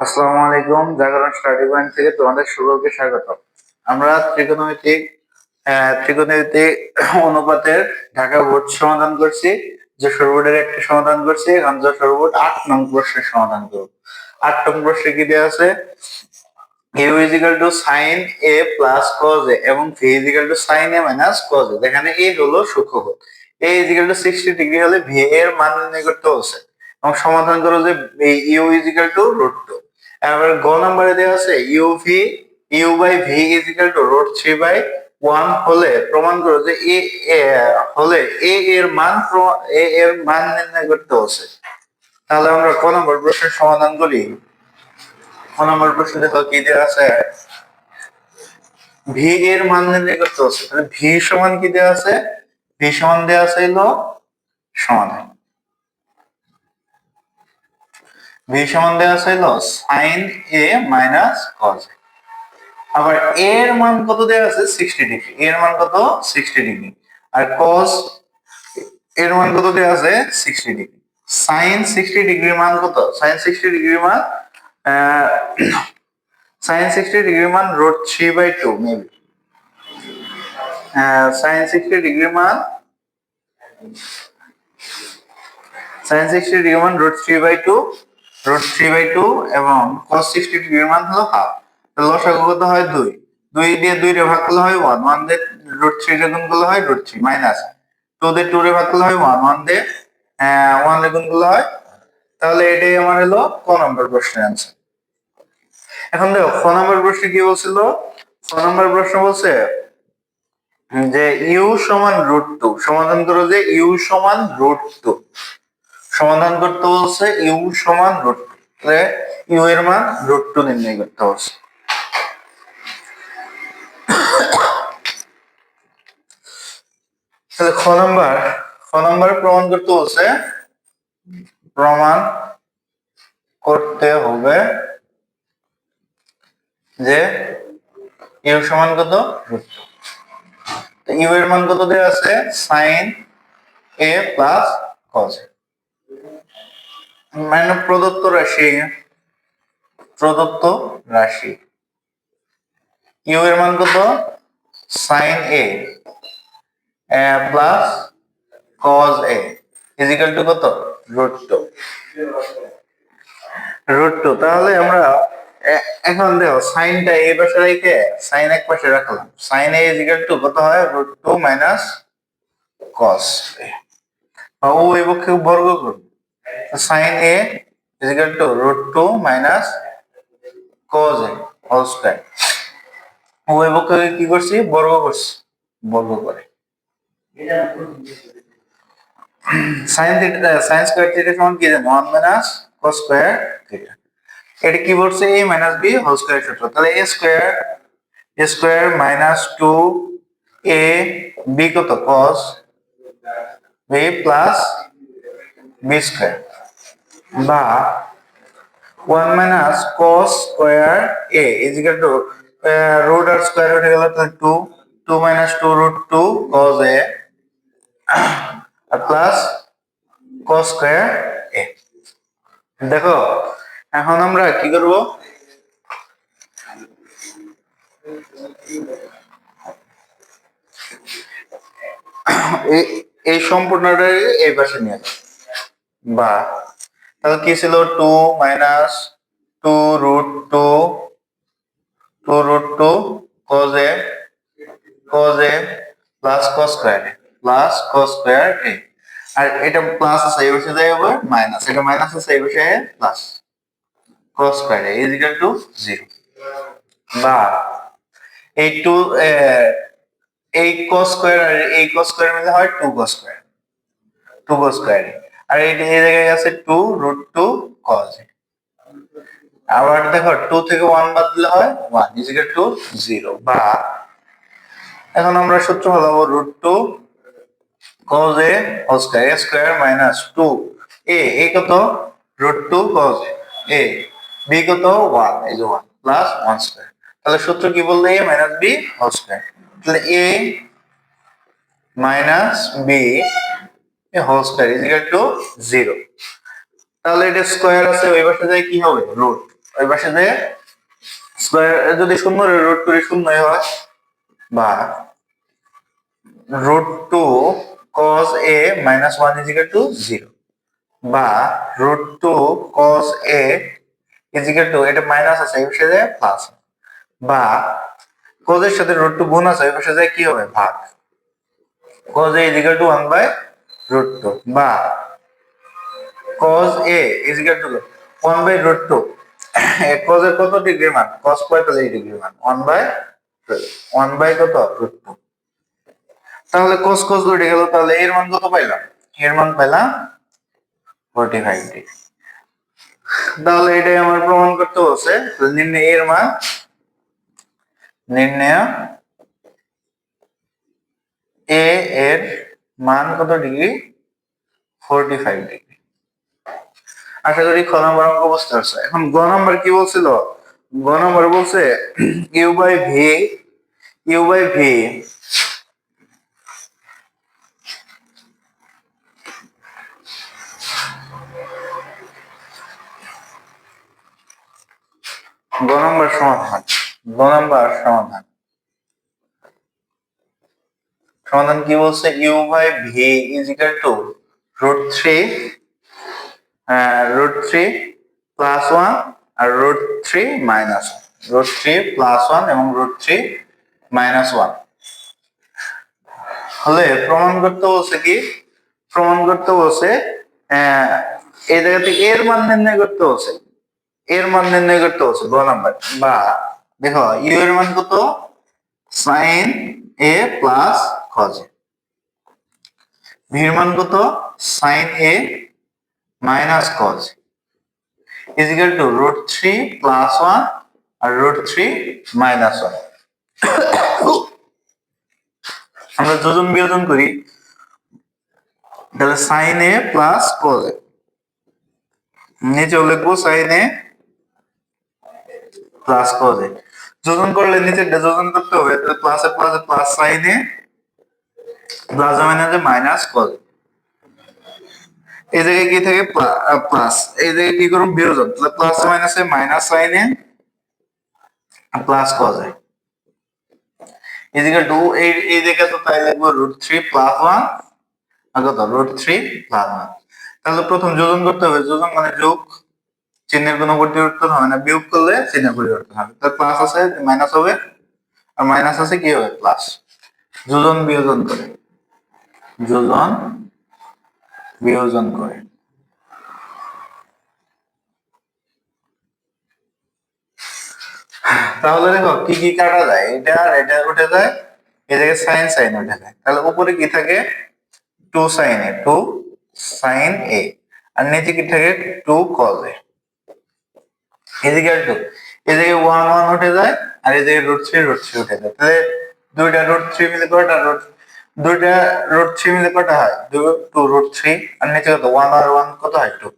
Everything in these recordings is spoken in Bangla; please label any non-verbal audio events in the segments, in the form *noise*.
আসসালামু আলাইকুম, জাগরণ স্টাডি পয়েন্ট থেকে তোমাদের সকলকে স্বাগত আমরা ত্রিকোণমিতিক ত্রিকোণমিতিক অনুপাতের ঢাকা বোর্ড সমাধান করছি, যে সর্বোর্ডের একটি সমাধান করছি, এখন যে সর্বোর্ড আট নং প্রশ্নের সমাধান করব। আট নং প্রশ্নে কি দেওয়া আছে? U equal to sine A plus cos A এবং V equal to sine A minus cos A যেখানে এ হলো সূক্ষ্মকোণ A equal to sixty degree হলে ভি এর মান নির্ণয় করতে হচ্ছে এবং সমাধান করো যে U equal to root two এবার গ নাম্বারে দেওয়া আছে U V U by V equal to root three by one হলে প্রমাণ করো যে এ হলে এ এর মান এ এর মান নির্ণয় করতে হচ্ছে। তাহলে আমরা ক নম্বর প্রশ্নের সমাধান করি। ক নম্বর প্রশ্ন দেখো কি দেওয়া আছে? ভি এর মান নির্ণয় করতে হচ্ছে। তাহলে ভি সমান কি দেওয়া আছে? ভি সমান দেওয়া আছে হলো সমাধান। ভি সমান দেওয়া আছে হলো সাইন এ মাইনাস কজ আবার এ এর মান কত দেওয়া আছে? সিক্সটি ডিগ্রি এর মান কত? সিক্সটি ডিগ্রি আর কজ এর মান কত দেওয়া আছে? সিক্সটি ডিগ্রি সাইন সিক্সটি ডিগ্রির মান কত? সাইন সিক্সটি ডিগ্রির মান সাইন সিক্সটি ডিগ্রির মান root three by two maybe sine sixty ডিগ্রির মান সাইন সিক্সটি ডিগ্রির মান root three by two root by two এবং কস সিক্সটি মান হাফ হয় দুই। দুই দিয়ে ভাগ হয় ওয়ান হয় হয় ওয়ান ওয়ান হয়। তাহলে এটাই আমার হলো এখন দেখো প্রশ্ন কি প্রশ্ন যে ইউ সমান রুট টু সমাধান করো যে ইউ সমান রুট টু সমাধান করতে বলছে, ইউ সমান রুট ইউ এর মান রুট টু নির্ণয় করতে বলছে। খ নাম্বার খ নাম্বার প্রমাণ করতে বলছে, প্রমাণ করতে হবে যে ইউ সমান কত? ইউ এর মান কত দেওয়া আছে? Sine A plus cos. মানে প্রদত্ত রাশি প্রদত্ত রাশি। ইউ এর মান কত? Sine A plus cos A equal to কত? রুট টু রুট টু তাহলে আমরা এখন দেখো সাইনটা এই পাশে রেখে সাইন এক পাশে রাখলাম। সাইন এ ইজিক্যাল টু কত হয়? রুট টু মাইনাস কস ও এই পক্ষে বর্গ করুন sine A equal to root two minus cos A whole square ও এই পক্ষে কি করছি? বর্গ করছি। বর্গ করে। Sine theta sine square theta সমান কি জানো? 1 মাইনাস cos স্কয়ার থিটা এটা কি বলছে? A minus b whole square সূত্র। তাহলে a square a square minus 2 a b কত? cos b plus b square বা 1 minus cos square A is equal to root R square উঠে গেল তাহলে 2 2 মাইনাস 2 রুট 2 cos এ আর প্লাস cos স্কয়ার এ দেখো, এখন আমরা কি করব *coughs* এই- সম্পূর্ণটাই এই পাশে নিয়ে। বা তাহলে কি ছিল two minus two root two two root two cos A cos A plus cos square plus cos square A. আর এটা প্লাস আছে, এই বসে যায় আবার মাইনাস এটা মাইনাস আছে, এই বসে plus cos square A, is equal to zero বা, এই টু এই cos স্কয়ার আর এই cos স্কয়ার মিলে হয় two cos square two cos square আর এই জায়গায় আছে টু রুট টু cos আবার দেখো টু থেকে ওয়ান বাদ দিলে হয় ওয়ান টু জিরো বা এখন আমরা সূত্র হলাবো root two cos a whole square a square minus two A a কত? Root two cos A B কত? ওয়ান এই যে ওয়ান প্লাস ওয়ান স্কোয়ার তাহলে সূত্র কি বললে? A minus B whole square তাহলে A minus b whole square is equal to zero তাহলে এটা স্কয়ার আছে, ওই পাশে যায় কি হবে? রুট ওই পাশে যে স্কোয়ার যদি শূন্য রুট টু শূন্যই হয়, বা root two cos A minus one equal to zero বা root two cos A equal to এটা মাইনাস আছে এই পাশে প্লাস বা কজের সাথে রুট টু গুণ আছে এই পাশে যায় কি হবে? ভাগ. cos a is equal to 1 by root 2 বা cos a is equal to 1 by root 2 cos কত ডিগ্রি মান? cos 45 ডিগ্রি মান। 1 by 1 by কত? root 2 তাহলে cos cos উঠে গেল, তাহলে এর মান কত পাইলাম? এর মান পাইলাম 45 ডিগ্রি তাহলে এটাই আমার প্রমাণ করতে বলছে নির্ণয় এর মান, নির্ণয় এ এর মান কত ডিগ্রি ফোরটি ফাইভ ডিগ্রি আশা করি খ নম্বর অঙ্ক বুঝতে পারছ, এখন গ নম্বর কি বলছিল? গ নম্বর বলছে U by V U by V গ নম্বর সমাধান, গ নম্বর সমাধান। সমাধান কি বলছে U by V is equal to root three root three plus one R root three minus one root three plus one এবং রুট থ্রি মাইনাস ওয়ান হলে প্রমাণ করতে বলছে কি? প্রমাণ করতে বলছে আহ, এই জায়গা থেকে এর মান নির্ণয় করতে বলছে। এর মান নির্ণয় করতে বলছে গ নাম্বার। বা দেখো ইউ এর মান কত? সাইন এ প্লাস কজ ভির মান কত sine A minus cos. Equal to root three plus one R root three minus one আমরা যোজন বিয়োজন করি। তাহলে সাইন এ প্লাস কজ নিচেও লিখব সাইন এ প্লাস কজ যোজন করলে নিচে যোজন করতে হবে, তাহলে plus plus plus sine A মাইনাসে কজ এই জায়গায় কি থাকে প্লাস এই জায়গায় কি করুন বিয়োজন। তাহলে প্লাস মাইনাসে মাইনাস সাইন প্লাস কজ এদিকে টু এই এই তো তাই লিখব রুট থ্রি প্লাস ওয়ান কত? রুট থ্রি প্লাস ওয়ান তাহলে প্রথম যোজন করতে হবে। যোজন মানে যোগ। চিহ্নের কোনো পরিবর্তন হবে না। বিয়োগ করলে চিহ্নের পরিবর্তন হবে। তার প্লাস আছে মাইনাস হবে। আর মাইনাস আছে কি হবে? প্লাস যোজন বিয়োজন করে। যোজন বিয়োজন করে। তাহলে দেখো, কি কি কাটা যায়? এটা আর এটা উঠে যায় জায়গায় সাইন সাইন উঠে যায়। তাহলে উপরে কি থাকে? Two sine A two sine A আর নিচে কি থাকে? টু কজ এ এদিকে টু এদিকে ওয়ান ওয়ান উঠে যায়, আর এদিকে রুট থ্রি রুট থ্রি উঠে যায়। তাহলে দুইটা রুট থ্রি মিলে কয়টা? রুট দুইটা রুট থ্রি মিলে কয়টা হয়? টু রুট থ্রি আর নিচে কত? ওয়ান আর ওয়ান কত হয় টু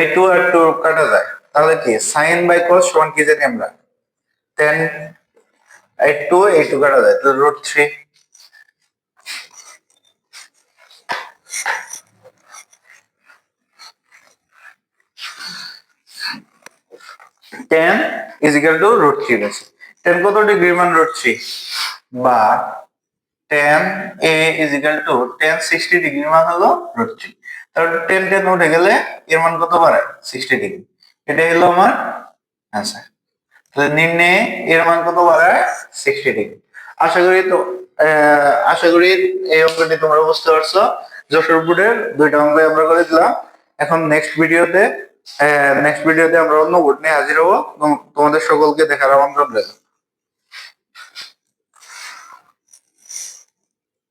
এই টু আর টু কাটা যায়। তাহলে কি? সাইন বাই কস সমান কি জানি আমরা? টেন এই টু এই টু কাটা যায়। তাহলে root three tan is equal to root three tan কত ডিগ্রি মান রুট থ্রি বা tan A is equal to tan sixty degree মান হলো রুট তাহলে টেন টেন উঠে গেলে এর মান কত বাড়ায়? সিক্সটি ডিগ্রি এটাই হলো আমার অ্যান্সার তাহলে নির্ণয়ে এর মান কত বাড়ায়? সিক্সটি ডিগ্রি আশা করি তো আশা করি এই অঙ্কটি তোমরা বুঝতে পারছ। যশোর বোর্ডের দুইটা অঙ্ক আমরা করে দিলাম। এখন নেক্সট ভিডিওতে নেক্সট ভিডিওতে আমরা অন্য বোর্ড নিয়ে হাজির হব। তোমাদের সকলকে দেখার আমন্ত্রণ রইল।